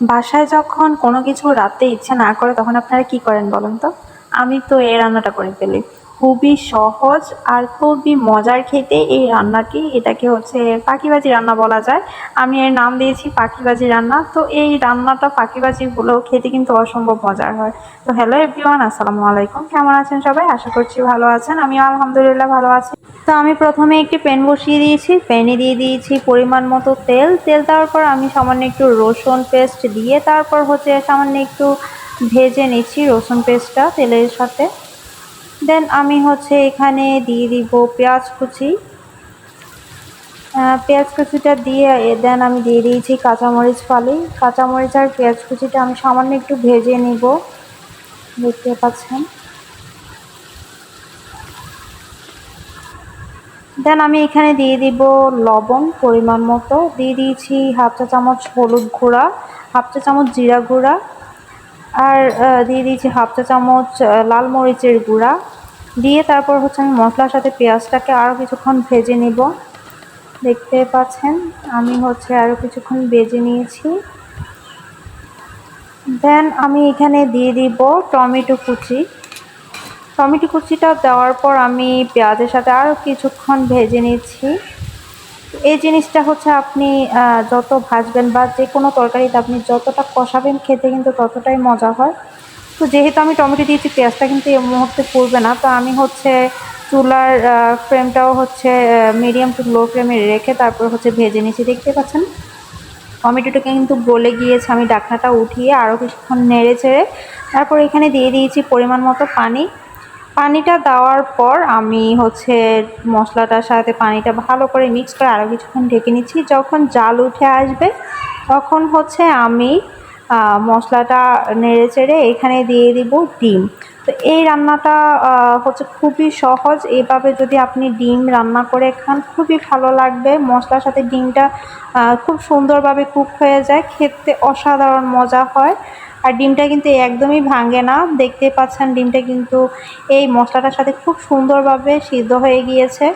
বাসায় যখন কোনো কিছু রাতে ইচ্ছে না করে, তখন আপনারা কি করেন বলেন তো? আমি তো এই রান্নাটা করে ফেলি। খুবই সহজ আর খুবই মজার খেতে এই রান্নাটি। এটাকে হচ্ছে পাখিবাজি রান্না বলা যায়। আমি এর নাম দিয়েছি পাখিবাজি রান্না। তো এই রান্নাটা পাখিবাজি হলেও খেতে কিন্তু অসম্ভব মজার হয়। তো হ্যালো এভরিওয়ান আসসালামু আলাইকুম। কেমন আছেন সবাই? আশা করছি ভালো আছেন। আমিও আলহামদুলিল্লাহ ভালো আছি। তো আমি প্রথমে একটি প্যান বসিয়ে দিয়েছি। প্যানে দিয়ে দিয়েছি পরিমাণ মতো তেল। তেল দেওয়ার পর আমি সামান্য একটু রসুন পেস্ট দিয়ে তারপর হচ্ছে সামান্য একটু ভেজে নিচ্ছি রসুন পেস্টটা তেলের সাথে। দেন আমি হচ্ছে এখানে দিয়ে দিব পেঁয়াজ কুচি। পেঁয়াজ কুচিটা দিয়ে দেন আমি দিয়ে দিয়েছি কাঁচামরিচ ফালি। কাঁচামরিচ আর পেঁয়াজ কুচিটা আমি সামান্য একটু ভেজে নিব। দেখতে পাচ্ছেন। দেন আমি এখানে দিয়ে দিব লবণ পরিমাণ মতো। দিয়ে দিয়েছি হাফ চা চামচ হলুদ গুঁড়া, হাফ চা চামচ জিরা গুঁড়া। আর দিয়ে দিয়েছি হাফ চা চামচ লাল মরিচের গুঁড়া। দিয়ে তারপর হচ্ছে আমি মশলার সাথে পেঁয়াজটাকে আরও কিছুক্ষণ ভেজে নিব। দেখতে পাচ্ছেন, আমি হচ্ছে আরও কিছুক্ষণ ভেজে নিয়েছি। দেন আমি এখানে দিয়ে দিব টমেটো কুচি। টমেটো কুচিটা দেওয়ার পর আমি পেঁয়াজের সাথে আরও কিছুক্ষণ ভেজে নিচ্ছি। এই জিনিসটা হচ্ছে আপনি যত ভাজবেন বা যে কোনো তরকারিতে আপনি যতটা কষাবেন খেতে কিন্তু ততটাই মজা হয়। তো যেহেতু আমি টমেটো দিয়েছি, পেঁয়াজটা কিন্তু এই মুহূর্তে পড়বে না। তো আমি হচ্ছে চুলার ফ্লেমটাও হচ্ছে মিডিয়াম টু লো ফ্লেমে রেখে তারপর হচ্ছে ভেজে নিয়েছি। দেখতে পাচ্ছেন? টমেটোটাকে কিন্তু গলে গিয়েছে। আমি ডাকনাটা উঠিয়ে আরও কিছুক্ষণ নেড়ে চেড়ে তারপর এখানে দিয়ে দিয়েছি পরিমাণ মতো পানি। পানিটা দেওয়ার পর আমি হচ্ছে মশলাটার সাথে পানিটা ভালো করে মিক্স করে আরও কিছুক্ষণ ঢেকে নিচ্ছি। যখন জাল উঠে আসবে, তখন হচ্ছে আমি মশলাটা নেড়ে চেড়ে এখানে দিয়ে দিব ডিম। তো এই রান্নাটা হচ্ছে খুবই সহজ। এইভাবে যদি আপনি ডিম রান্না করে খান, খুবই ভালো লাগবে। মশলার সাথে ডিমটা খুব সুন্দরভাবে কুক হয়ে যায়। খেতে অসাধারণ মজা হয়। আর ডিমটা কিন্তু একদমই ভাঙে না। দেখতে পাচ্ছেন ডিমটা কিন্তু এই মশলাটার সাথে খুব সুন্দরভাবে সিদ্ধ হয়ে গিয়েছে।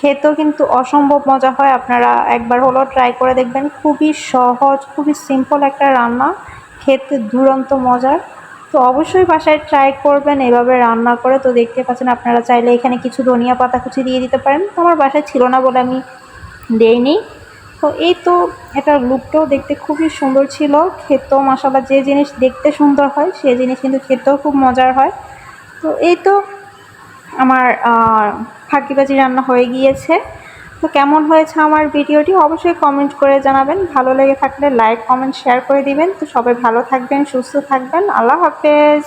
খেতেও কিন্তু অসম্ভব মজা হয়। আপনারা একবার হলেও ট্রাই করে দেখবেন। খুবই সহজ, খুবই সিম্পল একটা রান্না। খেতে দুরন্ত মজার। তো অবশ্যই বাসায় ট্রাই করবেন এভাবে রান্না করে। তো দেখতে পাচ্ছেন আপনারা চাইলে এখানে কিছু ধনিয়া পাতা কুচি দিয়ে দিতে পারেন। তো আমার বাসায় ছিল না বলে আমি দেইনি। তো এই তো এটার লুকটাও দেখতে খুবই সুন্দর ছিল। খেতেও মশালা যে জিনিস দেখতে সুন্দর হয় সেই জিনিস কিন্তু খেতেও খুব মজার হয়। তো এই তো আমার ফাঁকিবাজি রান্না হয়ে গিয়েছে। তো কেমন হয়েছে আমার ভিডিওটি অবশ্যই কমেন্ট করে জানাবেন। ভালো লেগে থাকলে লাইক কমেন্ট শেয়ার করে দিবেন। তো সবাই ভালো থাকবেন, সুস্থ থাকবেন। আল্লাহ হাফেজ।